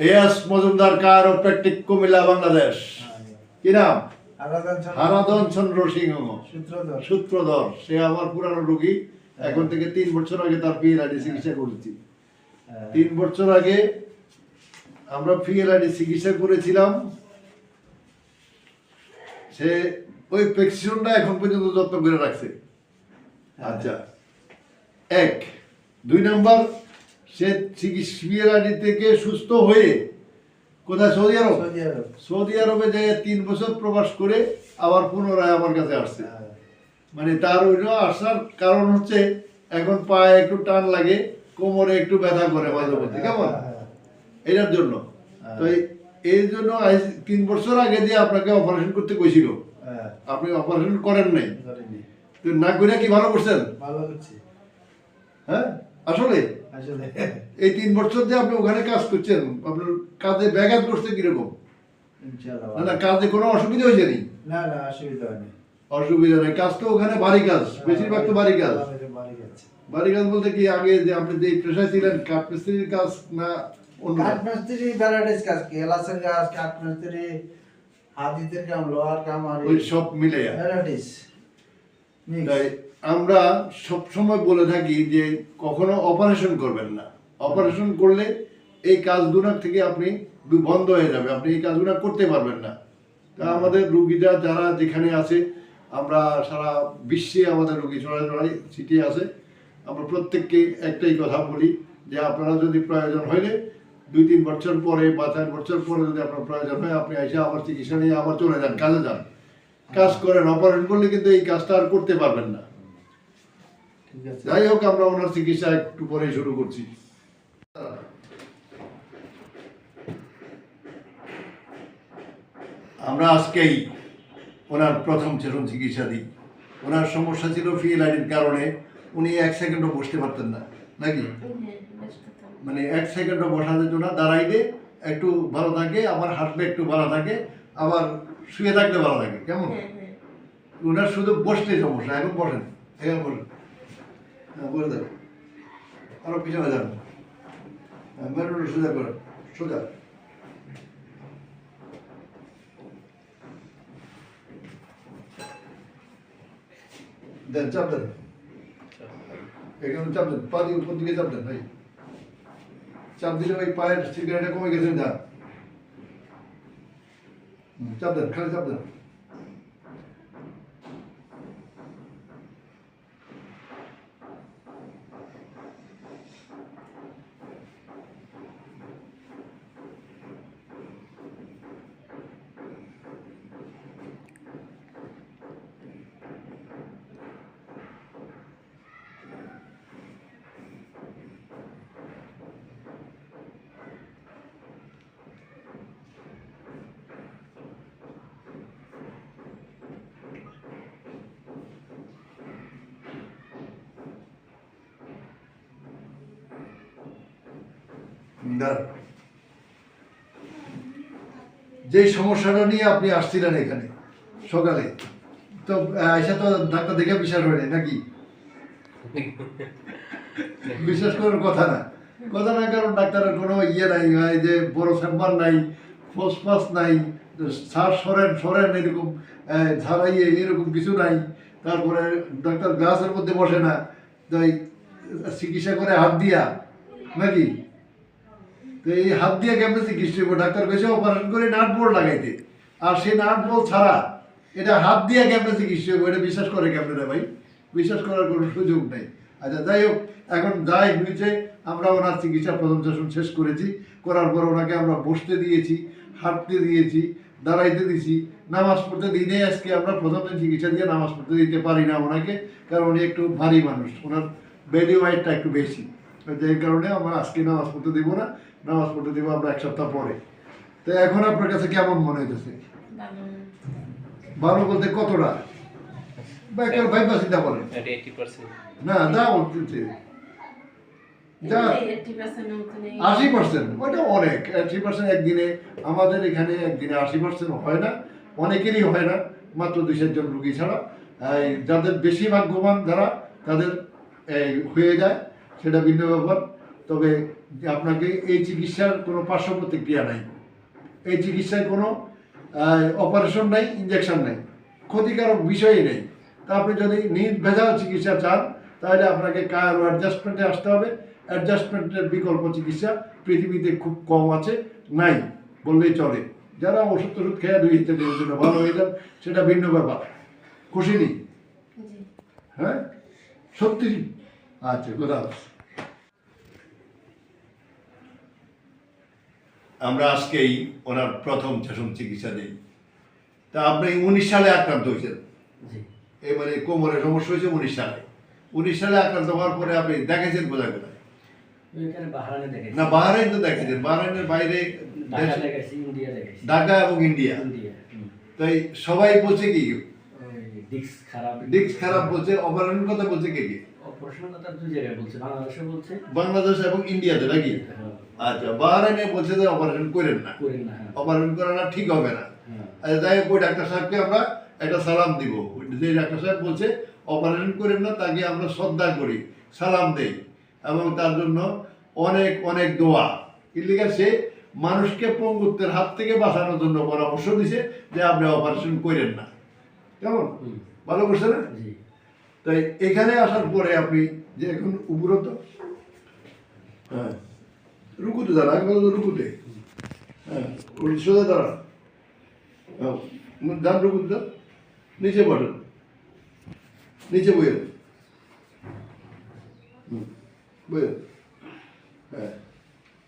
S Majumdar chiropractic Comilla Bangladesh. কি নাম? হারাধন চন্দ্র। সিংহ। সূত্রধর। সূত্রধর। সে আমার পুরানো রোগী। এখন থেকে তিন বছর আগে তার পিএলআইডি চিকিৎসা করেছি। তিন বছর আগে আমরা পিএলআইডি চিকিৎসা করেছিলাম। সে ওই প্রেসক্রিপশনটা এখন পর্যন্ত যত্ন করে রাখছে। আচ্ছা। এক। দুই নম্বর সে পিএলআইডি থেকে সুস্থ হয়ে কোথায়? সৌদি আরব? সৌদি আরব। যে তিন বছর প্রবাস করে আবার পুনরায় আমার কাছে আসছে। মানে তার ওই আসার কারণ হচ্ছে এখন পায়ে একটু টান লাগে কোমরে একটু ব্যথা করে মাঝে মধ্যে কেমন? এটার জন্য। তো এই- জন্য তিন বছর আগে যে আপনাকে অপারেশন করতে কইছিল। হ্যাঁ, আপনি অপারেশন করেন নাই। তো না করে কি ভালো করছেন? ভালো করছি হ্যাঁ? আসলে? আসলে। এই তিন বছর যে আপনি ওখানে কাজ করছেন আপনার কাজে ব্যাঘাত করছে কীরকম? ইনশাআল্লাহ। না না কাজে কোনো অসুবিধা হয়েছে নি? না না অসুবিধা হয়নি। অসুবিধা নেই। কাজ তো ওখানে ভারী কাজ বেশিরভাগ তো ভারী কাজ। বাড়ি কাজ। বলতে কি আগে যে আপনি যে পেশায় ছিলেন কাঠ মিস্ত্রির কাজ না অন্য কাজ? কাঠমিস্ত্রি ভ্যারাইটিস কাজ কি এলাচের কাজ কাঠমিস্ত্রি হাদিদের কাম লোহার কাম আর ওই সব মিলে ভ্যারাইটিস। তাই আমরা সব সময় বলে থাকি যে কখনো অপারেশন করবেন না। অপারেশন করলে এই কাজগুলো থেকে আপনি বন্ধ হয়ে যাবে। আপনি এই কাজগুলো করতে পারবেন না। তা আমাদের রুগীরা যারা যেখানে আছে, আমরা সারা বিশ্বে আমাদের রুগী ছড়াই ছড়াই ছিটিয়ে আছে। আমরা প্রত্যেককে একটাই কথা বলি যে আপনারা যদি প্রয়োজন হইলে দুই তিন বছর পরে বা চার বছর পরে যদি আপনার প্রয়োজন হয়, আপনি এসে আবার চিকিৎসা নিয়ে আবার চলে যান, কাজে যান। কাজ করেন অপারেশন করলে কিন্তু এই কাজটা আর করতে পারবেন না। যাই হোক আমরা ওনার চিকিৎসা একটু পরে শুরু করছি। আমরা আজকেই ওনার প্রথম সেরকম চিকিৎসা দিই। ওনার সমস্যা ছিল ফিএলআইডির কারণে উনি এক সেকেন্ডও বসতে পারতেন না নাকি? মানে এক সেকেন্ডও বসা যেত না দাঁড়াইলে একটু ভালো থাকে আবার হাঁটলে একটু ভালো থাকে আবার শুয়ে থাকলে ভালো থাকে কেমন? ওনার শুধু বসলে সমস্যা এখন বসেন এখন বসেন। হ্যাঁ বলে দেন আরও পিছনে যান। হ্যাঁ মেরুটা সোজা করেন সোজা। দেন, চাপ দেন। এখানে চাপ দেন, পা দিয়ে উপর দিকে চাপ দেন, ভাই। চাপ দিলে ওই পায়ের সিগারেটটা কমে গেছে, যা। চাপ দেন, খালি চাপ দেন দাঁড়ান। যে সমস্যাটা নিয়ে আপনি আসছিলেন এখানে সকালে তো আয়সা তো ডাক্তার দেখে বিশ্বাস হয়নি নাকি? বিশ্বাস করার কথা না। কথা না কারণ ডাক্তারের কোনো ইয়ে নাই হয় যে বড় চেম্বার নাই ফোসফাস নাই শ্বাস সরেন সরেন এরকম আহ, ঝাড়াইয়ে এরকম কিছু নাই। তারপরে ডাক্তার গ্লাসের মধ্যে বসে না তাই চিকিৎসা করে হাত দিয়া নাকি? তো এই হাত দিয়ে কেমনে চিকিৎসা করব? ডাক্তার কেছে অপারেশন করে নাট বোর্ড লাগাইতে। আর সেই নাট বোর্ড ছাড়া এটা হাত দিয়ে কেমনে চিকিৎসা করব? এটা বিশ্বাস করে কেমনে ভাই? বিশ্বাস করার কোনো সুযোগ নেই। আচ্ছা যাই হোক, এখন যাই হয়েছে, আমরা ওনার চিকিৎসা প্রথম সেশন শেষ করেছি। করার পর ওনাকে আমরা বসতে দিয়েছি, হাঁটতে দিয়েছি, দাঁড়াইতে দিয়েছি। নামাজ পড়তে দিনে আজকে আমরা প্রথম দিন চিকিৎসা দিয়ে নামাজ পড়তে দিতে পারি না ওনাকে, কারণ উনি একটু ভারী মানুষ। ওনার বেডি ওয়াইটটা একটু বেশি। যেই কারণে আমরা আজকে নামাজ পড়তে দিব না নামাজ পড়তে দিব আমরা এক সপ্তাহ পরে। তো এখন আপনার কাছে কেমন মনে হইতেছে? ভালো বলতে কতটা? ভাই না বলতেছে আশি পার্সেন্ট ওইটা অনেক। আশি পার্সেন্ট একদিনে আমাদের এখানে একদিনে আশি পার্সেন্ট হয় না। অনেকেরই হয় না মাত্র দুই চারজন রুগী ছাড়া। যাদের বেশি ভাগ্যবান যারা তাদের এই হয়ে যায়। সেটা ভিন্ন ব্যাপার। তবে যে আপনাকে এই চিকিৎসার কোনো পার্শ্ব প্রতিক্রিয়া নাই। এই চিকিৎসায় কোনো অপারেশন নাই ইঞ্জেকশন নাই। ক্ষতিকারক বিষয়ই নেই। তা আপনি যদি নির্ভেজাল চিকিৎসা চান তাহলে আপনাকে কায়ারো অ্যাডজাস্টমেন্টে আসতে হবে। অ্যাডজাস্টমেন্টের বিকল্প চিকিৎসা পৃথিবীতে খুব কম আছে নাই বললেই চলে। যারা ওষুধ টষুধ খেয়ে দুই ইত্যাদির জন্য ভালো হয়ে যান সেটা ভিন্ন ব্যাপার। খুশি নেই হ্যাঁ? সত্যি? আচ্ছা গোদা আমরা আজকেই ওনার প্রথম সেশন চিকিৎসা দিই। তা আপনি উনিশ সালে আক্রান্ত হয়েছেন। জি। এবারে কোমরে সমস্যা হয়েছে উনিশ সালে। উনিশ সালে আক্রান্ত হওয়ার পরে আপনি দেখেছেন কোথায়? কোথায় না বাহারাইন তো দেখেছেন। বাহারাইনের বাইরে ঢাকা এবং ইন্ডিয়া। তাই সবাই বলছে কি? ডিস্ক খারাপ। ডিস্ক খারাপ বলছে অপারেশন কথা বলছে কে কি? অপারেশনের কথা দুই জায়গায় বলছে বাংলাদেশে বলছে। বাংলাদেশ এবং ইন্ডিয়াতে নাকি? হ্যাঁ, আচ্ছা বাহারাইনে বলছে যে অপারেশন করেন না। করেন না হ্যাঁ। অপারেশন করা না ঠিক হবে না। হ্যাঁ। আচ্ছা যাই হোক ওই ডাক্তার সাহেবকে আমরা একটা সালাম দিব। যে ডাক্তার সাহেব বলছে অপারেশন করেন না তাকে আমরা শ্রদ্ধা করি সালাম দেই। এবং তার জন্য অনেক অনেক দোয়া। ইলিগাল সে মানুষকে পঙ্গুত্বের হাত থেকে বাঁচানোর জন্য পরামর্শ দিছে যে আপনি অপারেশন করেন না। কেমন? ভালো করছে না? জি। তাই এখানে আসার পরে আপনি যে এখন উপরত হ্যাঁ। রুকুতে দাঁড়া আগে বলো তো রুকুতে। হ্যাঁ সোজা দাঁড়া। হ্যাঁ ডান রুকুতে দাও নিচে বসেন নিচে বইয়েন হুম, হ্যাঁ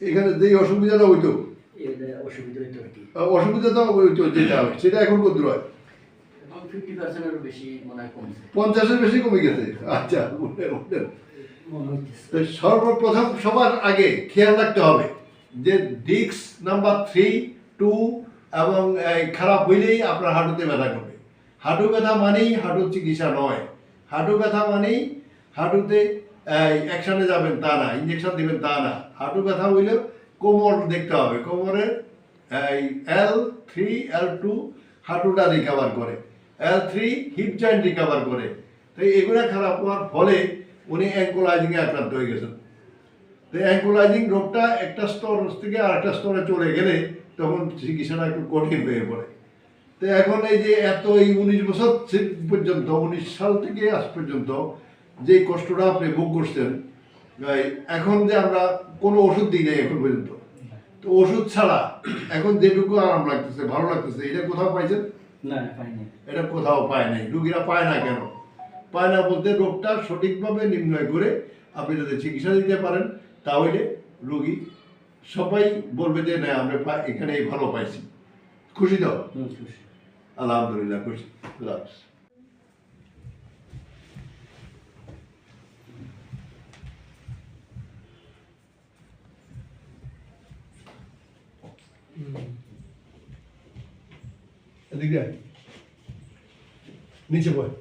এখানে যেই অসুবিধাটা হইতো এর অসুবিধা অসুবিধাটা হইতো যেটা হয় সেটা এখন কত হয়? হয় পঞ্চাশের বেশি কমে গেছে। আচ্ছা সর্বপ্রথম সবার আগে খেয়াল রাখতে হবে যে ডিক্স নাম্বার থ্রি টু এবং খারাপ হইলেই আপনার হাঁটুতে ব্যথা করবে। হাঁটু ব্যথা মানেই হাঁটুর চিকিৎসা নয়। হাঁটু ব্যথা মানেই হাঁটুতে অ্যাকশনে যাবেন তা না ইঞ্জেকশন দিবেন তা না। হাঁটু ব্যথা হইলেও কোমর দেখতে হবে। কোমরের এল থ্রি এল টু হাঁটুটা রিকাভার করে। L three hip joint recover করে। তো এগুলো খারাপ হওয়ার ফলে উনি অ্যাঙ্কোলাইজিংয়ে আক্রান্ত হয়ে গেছেন। তো অ্যাঙ্কোলাইজিং রোগটা একটা স্তর থেকে আরেকটা স্তরে চলে গেলে তখন চিকিৎসাটা একটু কঠিন হয়ে পড়ে। তো এখন এই যে এত এই উনিশ বছর পর্যন্ত উনিশ সাল থেকে আজ পর্যন্ত যে কষ্টটা আপনি ভোগ করছেন এখন যে আমরা কোনো ওষুধ দিই নাই এখন পর্যন্ত। তো ওষুধ ছাড়া এখন যেটুকু আরাম লাগতেছে ভালো লাগতেছে এটা কোথাও পাইছেন? না পাইনি। এটা কোথাও পায় নাই রুগীরা পায় না কেন? পায় না বলতে রোগটা সঠিকভাবে নির্ণয় করে আপনি যদি চিকিৎসা দিতে পারেন তাহলে রুগী সবাই বলবে যে না আমরা এখানেই ভালো পাইছি। খুশি তো? আলহামদুলিল্লাহ খুশি। এদিকে নিচে বয়।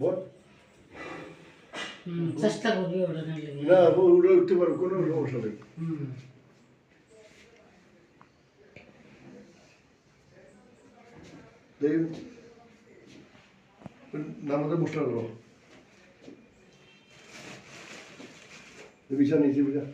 বল চেষ্টা করবি নিলে। না উঠে উঠতে পারো কোনো সমস্যা নেই। দেখুন নামাজে মুষ্টা করো বিছা নিচে বিছা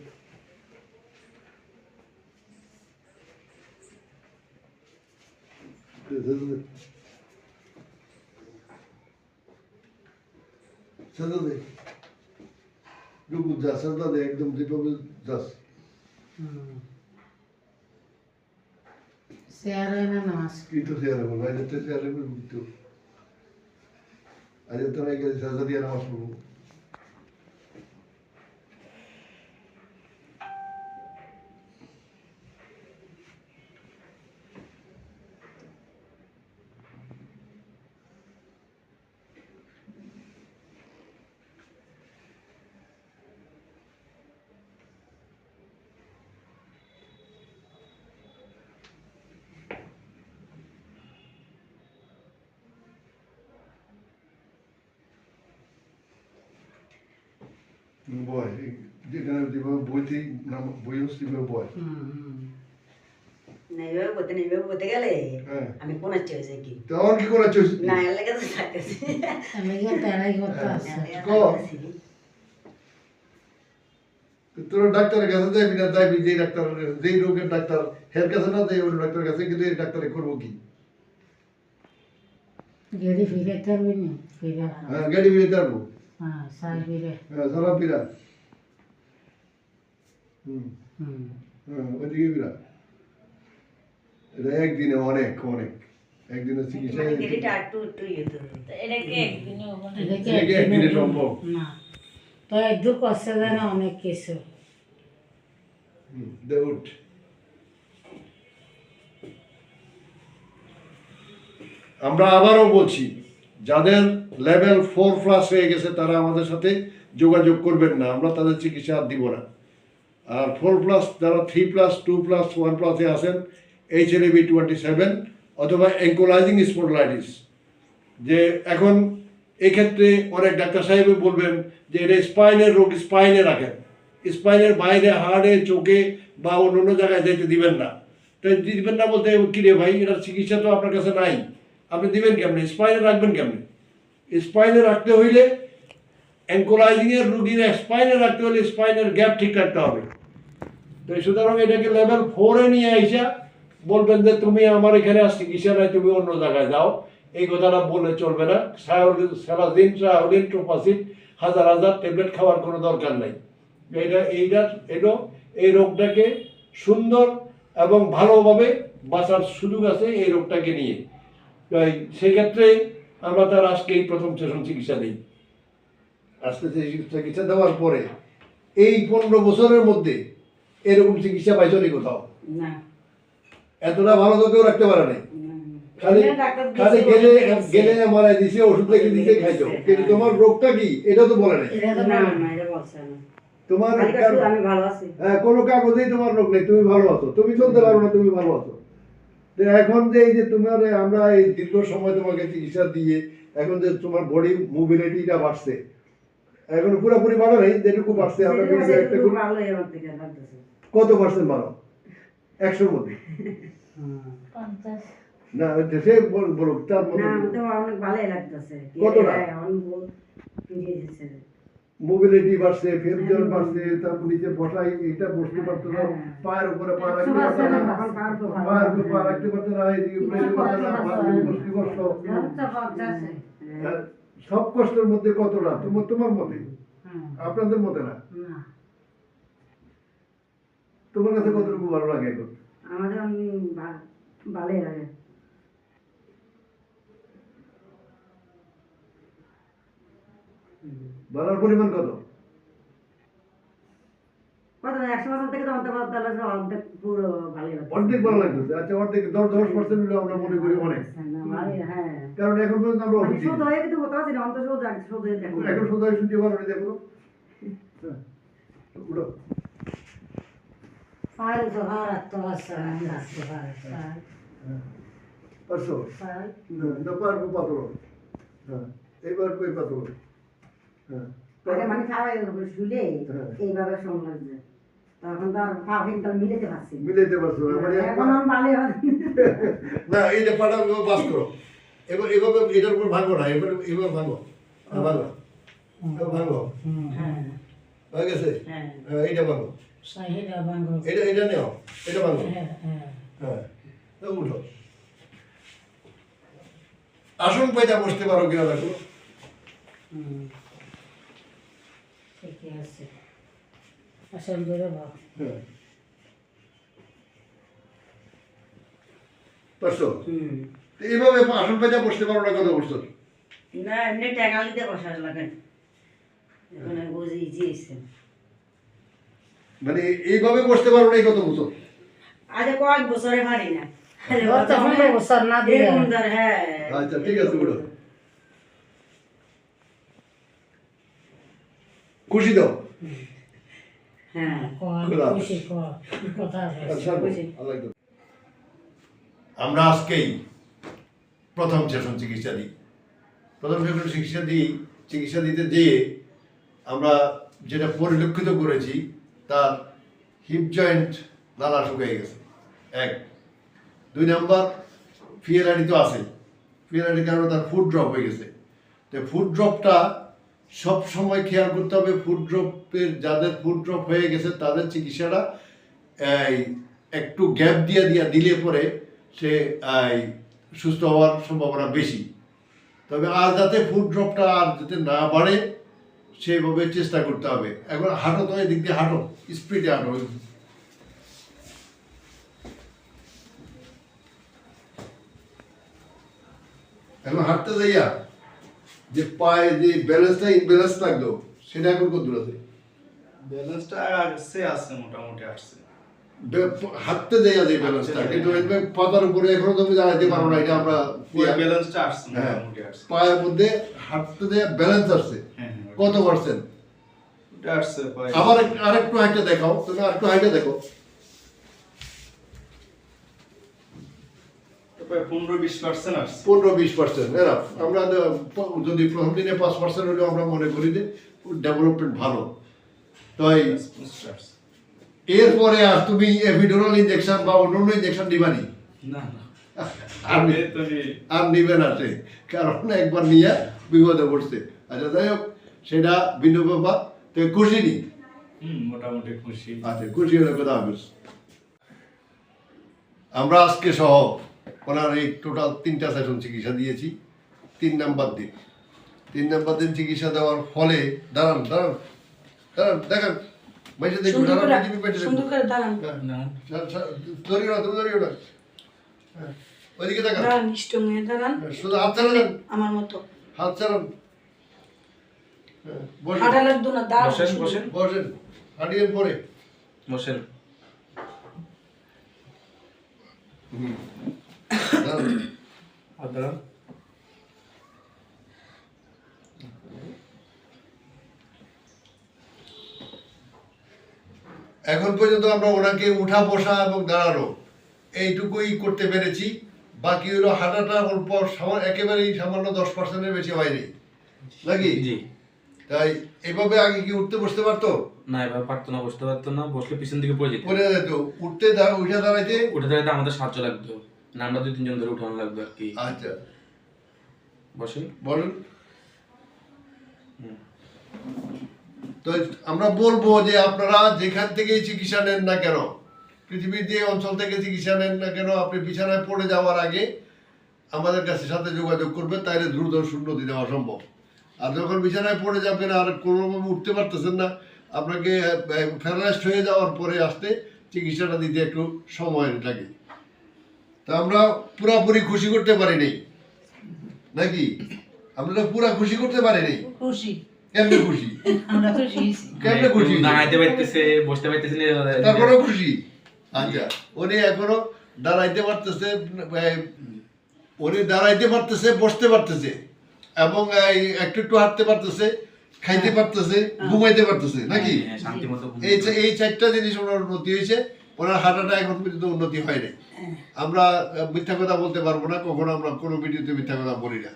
সাজা দে রুকু যা সাজা দে একদম যেভাবে যাস চেয়ারে না নামাজ আজ তো বলব কিন্তু আজ তো নাই গেলে সাজা দিয়ে নামাজ পড়ব বয় এই যেখানে যেভাবে বইতে নাম বই হচ্ছে সেভাবে বয় না এইভাবে বলতে না এইভাবে বলতে গেলে হ্যাঁ আমি কোন হচ্ছে হয়েছে কি তখন কি করে চলছে না এর লেগে তো থাকতেছি আমি গিয়ে তারাই করতে আসছে কো। তোর ডাক্তারের কাছে যাবি না যাবি যেই ডাক্তার যেই রোগের ডাক্তার হের কাছে না যাই ওই ডাক্তারের কাছে কিন্তু এই ডাক্তারে করব কি গেড়ি ফিরে থাকবি না ফিরে হ্যাঁ গাড়ি বেরিয়ে যাব হ্যাঁ সাই ফিরে হ্যাঁ সারা পিরা হুম। হুম। হ্যাঁ এটা একদিনে অনেক অনেক। একদিনে চিকিৎসা একটু একদিনে সম্ভব? না। তো যেন অনেক কিছু। দেউট আমরা আবারও বলছি যাদের লেভেল ফোর প্লাস হয়ে গেছে তারা আমাদের সাথে যোগাযোগ করবেন না। আমরা তাদের চিকিৎসা আর দিব না। আর ফোর প্লাস যারা three plus two plus one প্লাসে আসেন H L B twenty seven অথবা অ্যাঙ্কোলাইজিং স্পন্ডলাইটিস যে এখন এক্ষেত্রে অনেক ডাক্তার সাহেব বলবেন যে এটা স্পাইনের রোগ স্পাইনে রাখেন। স্পাইনের বাইরে, হাড়ে, চোখে বা অন্য অন্য জায়গায় যেতে দিবেন না। তো দিবেন না বলতে কি রে ভাই, এটার চিকিৎসা তো আপনার কাছে নাই। আপনি দিবেন কেমনে? স্পাইনে রাখবেন কেমনে? স্পাইনে রাখতে হইলে অ্যাঙ্কোলাইজিংয়ের রুগীর স্পাইনে রাখতে হলে স্পাইনের গ্যাপ ঠিক রাখতে হবে। তো সুতরাং এটাকে লেভেল ফোরে নিয়ে আইসা বলবেন যে তুমি আমার এখানে আর চিকিৎসা নাই, তুমি অন্য জায়গায় যাও। এই কথাটা বলে চলবে না। স্যালাদিন ট্রাহলিন ট্রোপাসিড হাজার হাজার ট্যাবলেট খাওয়ার কোনো দরকার নাই। এটা এইটা এটা এই রোগটাকে সুন্দর এবং ভালোভাবে বাঁচার সুযোগ আছে এই রোগটাকে নিয়ে। তাই সেক্ষেত্রে আমরা তার আজকে এই প্রথম সেশন চিকিৎসা দিই আজকে চিকিৎসা দেওয়ার পরে এই পনেরো বছরের মধ্যে এরকম চিকিৎসা পাইছো নি কোথাও? না। এতটা ভালো তো কেউ রাখতে পারে নাই। খালি খালি গেলে গেলে মারাই দিছে ওষুধ লিখে দিছে খাইছো। কিন্তু তোমার রোগটা কি? এটা তো বলে নাই। এটা তো না বলে না এটা বলছে না। তোমার খালি কাজ শুধু আমি ভালো আছি। হ্যাঁ, কোনো কাগজেই তোমার রোগ নেই তুমি ভালো আছো। তুমি চলতে পারো না তুমি ভালো আছো। এখন যে এই যে তোমার আমরা এই দীর্ঘ সময় তোমাকে চিকিৎসা দিয়ে এখন যে তোমার বডি মোবিলিটিটা বাড়ছে এখন পুরোপুরি ভালো নেই যেটুকু বাড়ছে আমরা একটা কত পার্সেন্ট ভালো? একশোর মধ্যে। না সে বল- বলুক তার ভালোই লাগতেছে। কতটা? হ্যাঁ, মোবিলিটি বাড়ছে ফেরজন বাড়ছে তারপর নিচে বসাই এটা বসতে পারতো না পায়ের উপরে পা রাখতে পারতো না। পায়ের উপরে পা রাখতে পারতো না। এদিকে বসতে পারতো। না বসতে কষ্ট হ্যাঁ, সব কষ্টের মধ্যে কতটা? তোমার তোমার মতে? আপনাদের মতে না? তোমার কাছে কতটুকু ভালো লাগে এখন? আমাদের ভালোই লাগে। ভালোর পরিমাণ কত? অর্ধেক ভালো লাগতেছে? আচ্ছা অর্ধেক দশ দশ পার্সেন্ট হলে আমরা মনে করি অনেক। কারণ এখন পর্যন্ত আমরা এখন দেখো। উঠো। পায়ের জোহা রাখতে পারছে না রাখতে পারছে না পারব পাতল হ্যাঁ এইবার কই পাতল হ্যাঁ আগে মানে খাওয়াই শুলে। এইভাবে সম লাগছে তখন তো আর পা কিন্তু মিলেতে পারছি না। মিলাইতে পারছ মানে এখন আমি ভালো না এইটা পাটা বাস করো এবার এভাবে এটার উপর ভাঙো না এবার এবার ভাঙো ভাঙো ভাঙো হ্যাঁ হয়ে গেছে হ্যাঁ হ্যাঁ এইটা ভাঙো সাহিদা বাঙ্গল এটা এটা নেও এটা ভাঙো হ্যাঁ হ্যাঁ হ্যাঁ উঠো আসন বসতে পারো কিনা দেখো ঠিকই আছে ধরে হ্যাঁ পারছ এইভাবে আসন বসতে পারো না কত বছর না এমনি ট্যাঙালিতে বসার লাগে এখন বুঝি ইজিয়েছে মানে এইভাবে বসতে পারো না এই কত বছর? আজ কয়েক বছরে পারি না। বছর দিয়ে। হ্যাঁ। আচ্ছা ঠিক আছে উঠো খুশি দাও হ্যাঁ। আছে? আমরা আজকেই প্রথম সেশন চিকিৎসা দিই। প্রথম সেশন চিকিৎসা দিই চিকিৎসা দিতে দিয়ে আমরা যেটা পরিলক্ষিত করেছি তার হিপ জয়েন্ট নালা শুকিয়ে গেছে। এক। দুই নাম্বার ফিয়ারানি তো আছে ফিয়ারানির কারণে তার ফুড ড্রপ হয়ে গেছে। তো ফুড ড্রপটা সব সময় খেয়াল করতে হবে ফুড ড্রপের যাদের ফুড ড্রপ হয়ে গেছে, তাদের চিকিৎসাটা এই একটু গ্যাপ দিয়ে দিয়া দিলে পরে সে সুস্থ হওয়ার সম্ভাবনা বেশি। তবে আর যাতে ফুড ড্রপটা আর যাতে না বাড়ে সেইভাবে চেষ্টা করতে হবে। এখন হাঁটো তো এদিক দিয়ে হাঁটো স্পিডে হাঁটো। এখন হাঁটতে যাইয়া যে পায়ে যে ব্যালেন্সটা ইনব্যালেন্স লাগল সেটা এখন কত দূর আছে? ব্যালেন্সটা আসছে আছে মোটামুটি আসছে। হাঁটতে যাইয়া যে ব্যালেন্সটা কিন্তু পাতার উপরে এখনও তুমি দাঁড়াইতে পারো না এটা আমরা ব্যালেন্সটা আসছে হ্যাঁ মোটামুটি আসছে। পায়ের মধ্যে হাঁটতে দেয়া ব্যালেন্স আসছে। কত পার্সেন্ট? আবার আরেকটু হাইটে দেখাও তুমি আরেকটু হাইটে দেখো। পনেরো বিশ পার্সেন্ট পার্সেন্ট এরা আমরা যদি প্রথম দিনে পাঁচ পার্সেন্ট হলেও আমরা মনে করি যে ডেভেলপমেন্ট ভালো। এরপরে আর তুমি ইঞ্জেকশন বা অন্যান্য ইঞ্জেকশন দিবানি না? না আর নিবে না সে। কারণ একবার নিয়ে বিপদে পড়ছে। আচ্ছা যাই হোক সেটা ভিন্ন ব্যাপার তো খুশি নি মোটামুটি খুশি। আচ্ছা খুশি হলে কথা হাফিজ আমরা আজকে সহ ওনার এই টোটাল তিনটা সেশন চিকিৎসা দিয়েছি। তিন নাম্বার দিন। তিন নাম্বার দিন চিকিৎসা দেওয়ার ফলে দাঁড়ান দাঁড়ান দাঁড়ান দেখেন। বাইশে দেখুন দাঁড়ান করে পৃথিবী বাইশে সুন্দর করে দাঁড়ান। না। ধরিও না তুমি ধরিও না। ওইদিকে দেখান। দাঁড়ান স্ট্রং দাঁড়ান। শুধু হাত ছাড়া আমার মতো। হাত ছাড়ান। বসেন হাঁটা লাগতো না দাঁড়ান বসেন বসেন। বসেন হাঁটিয়ে পরে বসেন। দাঁড়ান। দাঁড়ান এখন পর্যন্ত আমরা ওনাকে উঠা বসা এবং দাঁড়ানো এইটুকুই করতে পেরেছি। বাকি হলো হাঁটাটা অল্প সামা- একেবারেই সামান্য দশ পার্সেন্টের বেশি হয়নি। নাকি? জি। তাই এভাবে আগে কি উঠতে বসতে পারতো? না এবার পারতো না বসতে পারতো না বসলে পিছন দিকে পড়ে যেত। পড়ে যেত। উঠতে উঠে দাঁড়াইতে? উঠে দাঁড়াতে আমাদের সাহায্য লাগতো। না আমরা দুই তিনজন ধরে উঠানো লাগতো আর কি। আচ্ছা। বসেন। বলুন। তো আমরা বলব যে আপনারা যেখান থেকেই চিকিৎসা নেন না কেন পৃথিবীর যে অঞ্চল থেকে চিকিৎসা নেন না কেন আপনি বিছানায় পড়ে যাওয়ার আগে আমাদের কাছে সাথে যোগাযোগ করবেন তাহলে দ্রুত উন্নতি দেওয়া সম্ভব আর যখন বিছানায় পড়ে যাবেন আর কোনোভাবে উঠতে পারতেছেন না আপনাকে প্যারালাইজড হয়ে যাওয়ার পরে আসতে চিকিৎসাটা দিতে একটু সময় লাগে। তা আমরা পুরাপুরি খুশি করতে পারিনি নাকি? আমরা পুরা খুশি করতে পারিনি। খুশি। কেমনে খুশি? আমরা খুশি। কেমনে খুশি? দাঁড়াইতে পারতেছে বসতে পারতেছে খুশি? আচ্ছা উনি এখনও দাঁড়াইতে পারতেছে উনি দাঁড়াইতে পারতেছে বসতে পারতেছে। এবং একটু একটু হাঁটতে পারতেছে খাইতে পারতেছে ঘুমাইতে পারতেছে নাকি? হ্যাঁ, এই এই চারটা জিনিস ওনার উন্নতি হয়েছে ওনার হাঁটাটা এখন পর্যন্ত উন্নতি হয়নি আমরা মিথ্যা কথা বলতে পারব না কখনো আমরা কোনো ভিডিওতে মিথ্যা কথা বলি না।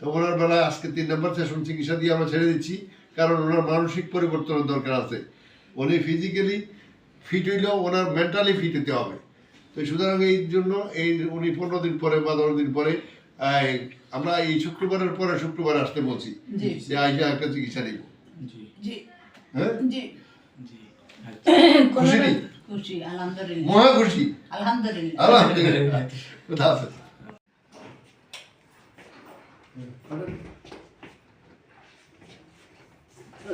তো ওনার বেলায় আজকে তিন নম্বর সেশন চিকিৎসা দিয়ে আমরা ছেড়ে দিচ্ছি কারণ ওনার মানসিক পরিবর্তনের দরকার আছে। উনি ফিজিক্যালি ফিট হইলেও ওনার মেন্টালি ফিট হতে হবে। তো সুতরাং এই জন্য এই উনি পনেরো দিন পরে বা দশ দিন পরে আমরা এই শুক্রবারের পরে শুক্রবার আসতে বলছি জি। যে আইসা একটা চিকিৎসা নিব। জি। জি। হ্যাঁ? জি। জি। খুশি নেই? খুশি মহা খুশি। আলহামদুলিল্লাহ। আলহামদুলিল্লাহ।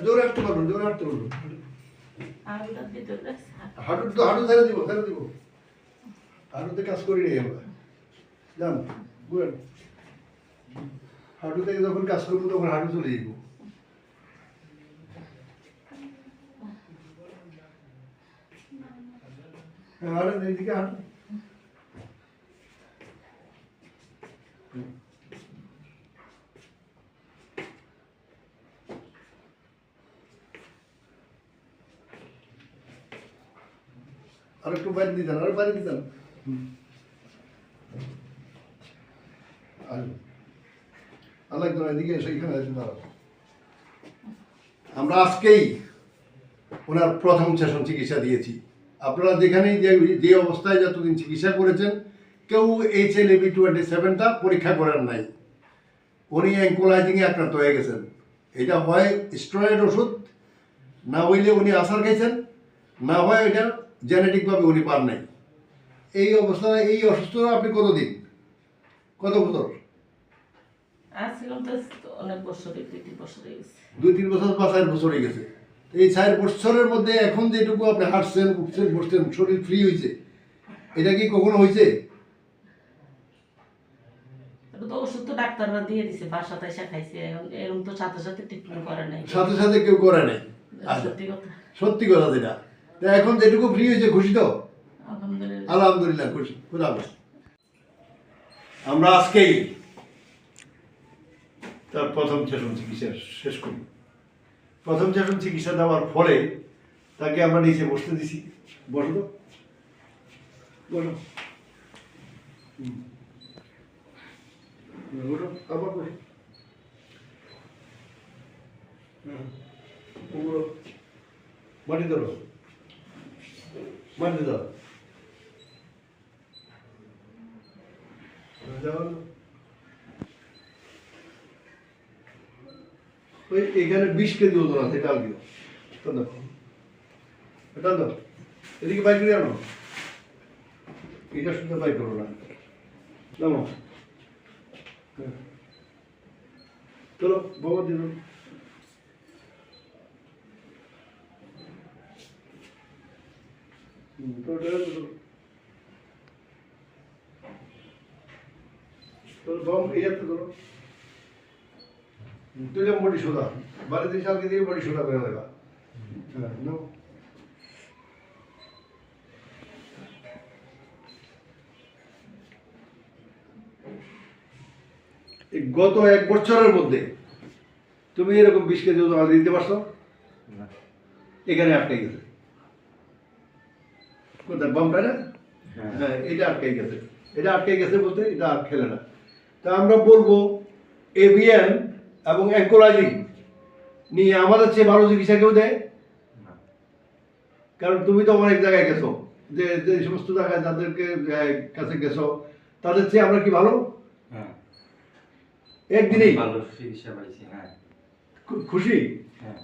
জোরে হাঁটতে পারবেন জোরে হাঁটতে পারবেন। হাঁটু তো হাঁটু ছেড়ে দিব ছেড়ে দিব। হাঁটুতে কাজ করি নেই আমরা। জান বুঝলেন হাঁটু থেকে যখন কাজ করব, তখন হাঁটু চলে যাব হ্যাঁ আর একটু বাইরে দিতেন আর বাইরে দিতেন আল্লাহ একদম এদিকে এসে এখানে এসে দাঁড়াও আমরা আজকেই ওনার প্রথম সেশন চিকিৎসা দিয়েছি। আপনারা যেখানেই যে যে অবস্থায় যতদিন চিকিৎসা করেছেন, কেউ H L A B twenty সেভেনটা পরীক্ষা করেন নাই। উনি অ্যাঙ্কোলাইজিংয়ে আক্রান্ত হয়ে গেছেন। এটা হয় স্টেরয়েড ওষুধ, না হইলে উনি আসার খাইছেন, না হয় এটা জেনেটিকভাবে উনি পান নাই। এই অবস্থায় এই অসুস্থতা আপনি কতদিন? কত বছর? আসছিলাম তো অনেক বছর দুই তিন বছর হয়ে গেছে। দুই তিন বছর বা চার বছর হয়ে গেছে। এই চার বছরের মধ্যে এখন যেটুকু আপনি হাঁটছেন উঠছেন বসছেন শরীর ফ্রি হয়েছে এটা কি কখনো হয়েছে তো ওষুধ তো ডাক্তাররা দিয়ে দিছে খাইছে এরকম তো সাথে সাথে ট্রিটমেন্ট করে নাই। সাথে সাথে কেউ করে নাই। আচ্ছা। সত্যি কথা। সত্যি কথা যেটা। তা এখন যেটুকু ফ্রি হয়েছে খুশি তো? আলহামদুলিল্লাহ। আলহামদুলিল্লাহ খুশি। খুদা আমরা আজকেই তার প্রথম সেশন চিকিৎসা শেষ করি। প্রথম সেশন চিকিৎসা দেওয়ার ফলে তাকে আমরা নিচে বসতে দিছি। বসো তো। বসো। আবার। মাটি ধরো। মাটি ধরো। ওই এখানে বিশ কেজি ওজন আছে এটা দিও এটা দাও এটা দাও। এদিকে বাইক করে আনো। এটা শুধু বাইক করো না। নামো হ্যাঁ। চলো বাবা দিল তোর বম এই যাতে ধরো। বডি সোদা। বাড়িতে সালকে দিয়ে বডি সোদা করে দেবা। হ্যাঁ গত এক বছরের মধ্যে তুমি এরকম বিশ কেজি ওজন দিতে পারছ? এখানে আটকে গেছে। কোথায় বামটা না? হ্যাঁ এটা আটকে গেছে। এটা আটকে গেছে বলতে এটা আর খেলে না। তা আমরা বলব এভিএন এবং অ্যাঙ্কোলাইজিং নিয়ে আমাদের চেয়ে ভালো চিকিৎসা কেউ দেয়? কারণ তুমি তো অনেক জায়গায় গেছো যে যে সমস্ত জায়গায় যাদেরকে কাছে গেছো তাদের চেয়ে আমরা কি ভালো? হ্যাঁ। একদিনেই। ভালো চিকিৎসা পাইছি হ্যাঁ। খুশি? হ্যাঁ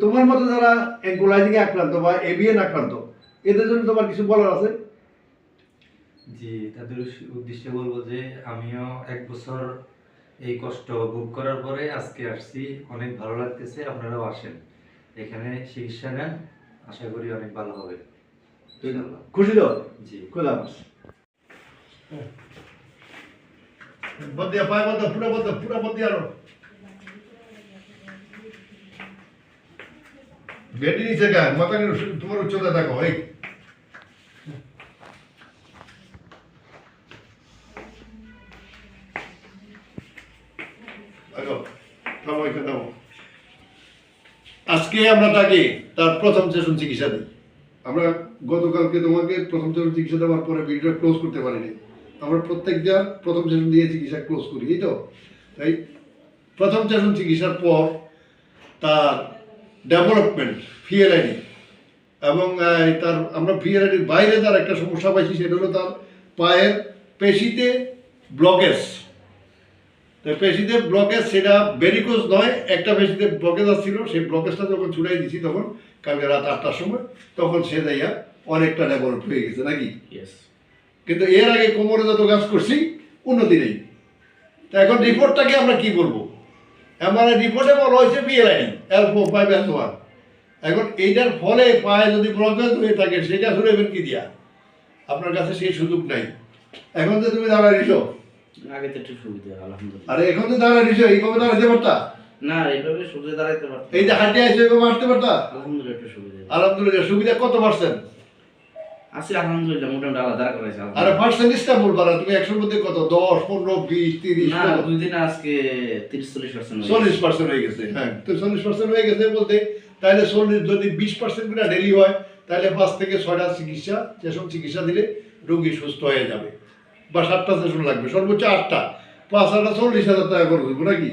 তোমার মতো যারা অ্যাঙ্কোলাইজিংয়ে আক্রান্ত বা এভিএন আক্রান্ত এদের জন্য তোমার কিছু বলার আছে? জি তাদের উদ্দেশ্যে বলব যে আমিও এক বছর এই কষ্ট ভোগ করার পরে আজকে আসছি। অনেক ভালো লাগতেছে আপনারাও আসেন। এখানে চিকিৎসা নেন আশা করি অনেক ভালো হবে। খুশি তো? জি। হাফেজ। বদিয়া পায় বদ্ধ পুরো বদ্ধ পুরো বদ্ধ আরও। বেটি নিচে গায় মাথা তোমার উচ্চতা দেখো এই। আজকে আমরা তাকে তার প্রথম সেশন চিকিৎসা দিই। আমরা গতকালকে তোমাকে প্রথম সেশন চিকিৎসা দেওয়ার পরে ভিডিওটা ক্লোজ করতে পারিনি। আমরা প্রত্যেকটা প্রথম সেশন দিয়ে চিকিৎসা ক্লোজ করি, এই তো? তাই প্রথম সেশন চিকিৎসার পর তার ডেভেলপমেন্ট ফিএলআইডি এবং তার আমরা ফিএলআইডির বাইরে তার একটা সমস্যা পাইছি, সেটা হলো তার পায়ের পেশিতে ব্লকেজ তো পেশিতে ব্লকেজ সেটা ভেরিকোজ নয় একটা পেশিতে ব্লকেজ আসছিল সেই ব্লকেজটা যখন ছুটাই দিছি তখন কালকে রাত আটটার সময় তখন সে যাইয়া অনেকটা ডেভেলপ হয়ে গেছে নাকি? কিন্তু এর আগে কোমরে যত কাজ করছি উন্নতি নেই। তা এখন রিপোর্টটাকে আমরা কি বলব? আমার রিপোর্টে বলা হয়েছে B L I D L four five L one এখন এইটার ফলে পায়ে যদি ব্লকেজ হয়ে থাকে সেটা শুনেবেন কি দিয়া? আপনার কাছে সেই সুযোগ নাই। এখন যে তুমি দাঁড়ায় নিছো আগে তো একটু সুবিধা আলহামদুলিল্লাহ। আরে এখন তো দাঁড়ায় নিছো এইভাবে দাঁড়াতে পারতা? না এইভাবে সুবিধা দাঁড়াইতে পারতাম এই যে হাঁটি আইছো এইভাবে হাঁটতে পারতা? আলহামদুলিল্লাহ একটু সুবিধা। আলহামদুলিল্লাহ সুবিধা কত পার্সেন্ট? আছে আলহামদুলিল্লাহ মোটামুটি আলাদা করেছে আরে পার্সেন্টেজটা বলবা না তুমি একশোর মধ্যে কত? দশ পনেরো বিশ তিরিশ না? দুই দিনে আজকে তিরিশ চল্লিশ পার্সেন্ট চল্লিশ পার্সেন্ট হয়ে গেছে হ্যাঁ। তো চল্লিশ পার্সেন্ট হয়ে গেছে বলতে তাহলে চল্লিশ যদি বিশ পার্সেন্ট করে ডেলি হয় তাহলে পাঁচ থেকে ছয়টা চিকিৎসা সেসব চিকিৎসা দিলে রোগী সুস্থ হয়ে যাবে। বা সাতটা সেশন লাগবে সর্বোচ্চ আটটা। পাঁচ আটটা চল্লিশ হাজার টাকা করে দেবো নাকি?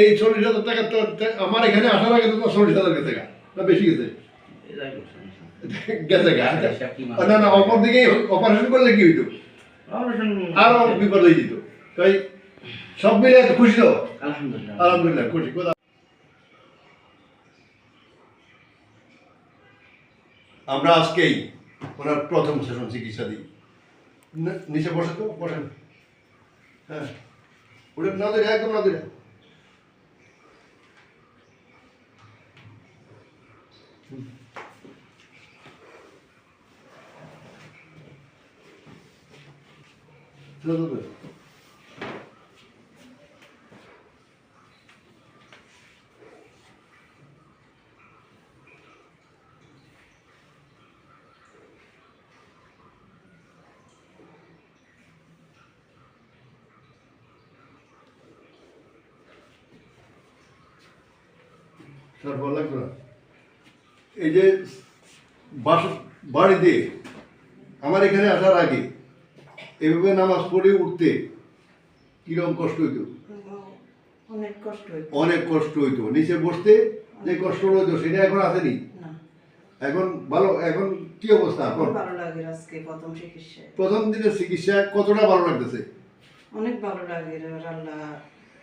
এই চল্লিশ হাজার টাকা তো আমার এখানে আসার আগে তো চল্লিশ হাজার গেছে গা না বেশি গেছে? গেছে গা কি মানে? না না অপর দিকে অপারেশন করলে কি হইতো? আরও বিপদ হয়ে যেত। তাই সব মিলে খুশি তো? আলহামদুলিল্লাহ। আলহামদুলিল্লাহ খুশি আমরা আজকেই ওনার প্রথম সেশন চিকিৎসা দিই। নিচে বসে তো বসেন হ্যাঁ ওটা না ধরে একদম না ধরে হুম। চলো, চলো, চলো। স্যার ভালো লাগতো না এই যে বাস বাড়িতে আমার এখানে আসার আগে এভাবে নামাজ পড়ে উঠতে কীরকম কষ্ট হইতো? অনেক কষ্ট হইতো। অনেক কষ্ট হইতো। নিচে বসতে যে কষ্ট হইতো সেটা এখন আসেনি? এখন ভালো এখন কি অবস্থা এখন ভালো লাগে আজকে প্রথম চিকিৎসায়। প্রথম দিনের চিকিৎসা কতটা ভালো লাগতেছে? অনেক ভালো লাগে আল্লাহ।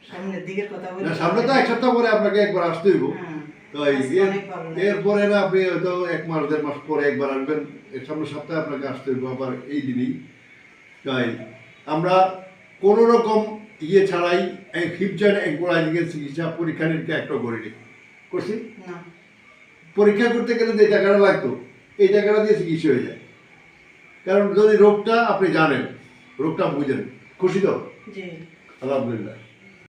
সামনের দিকের কথা না সামনে তো এক সপ্তাহ পরে আপনাকে একবার আসতে হইব। হ্যাঁ। তো। এরপরে না আপনি হয়তো এক মাস দেড় মাস পরে একবার আসবেন। এর সামনের সপ্তাহে আপনাকে আসতে হইব আবার এই দিনই। তাই আমরা কোনো রকম ইয়ে ছাড়াই জয়েন্ট অ্যাঙ্কোলাইজিংয়ের চিকিৎসা পরীক্ষা নিরীক্ষা একটাও করিনি। করছি? পরীক্ষা করতে গেলে যে টাকাটা লাগতো এই টাকাটা দিয়ে চিকিৎসা হয়ে যায়। কারণ যদি রোগটা আপনি জানেন রোগটা বুঝেন। খুশি তো? আলহামদুলিল্লাহ।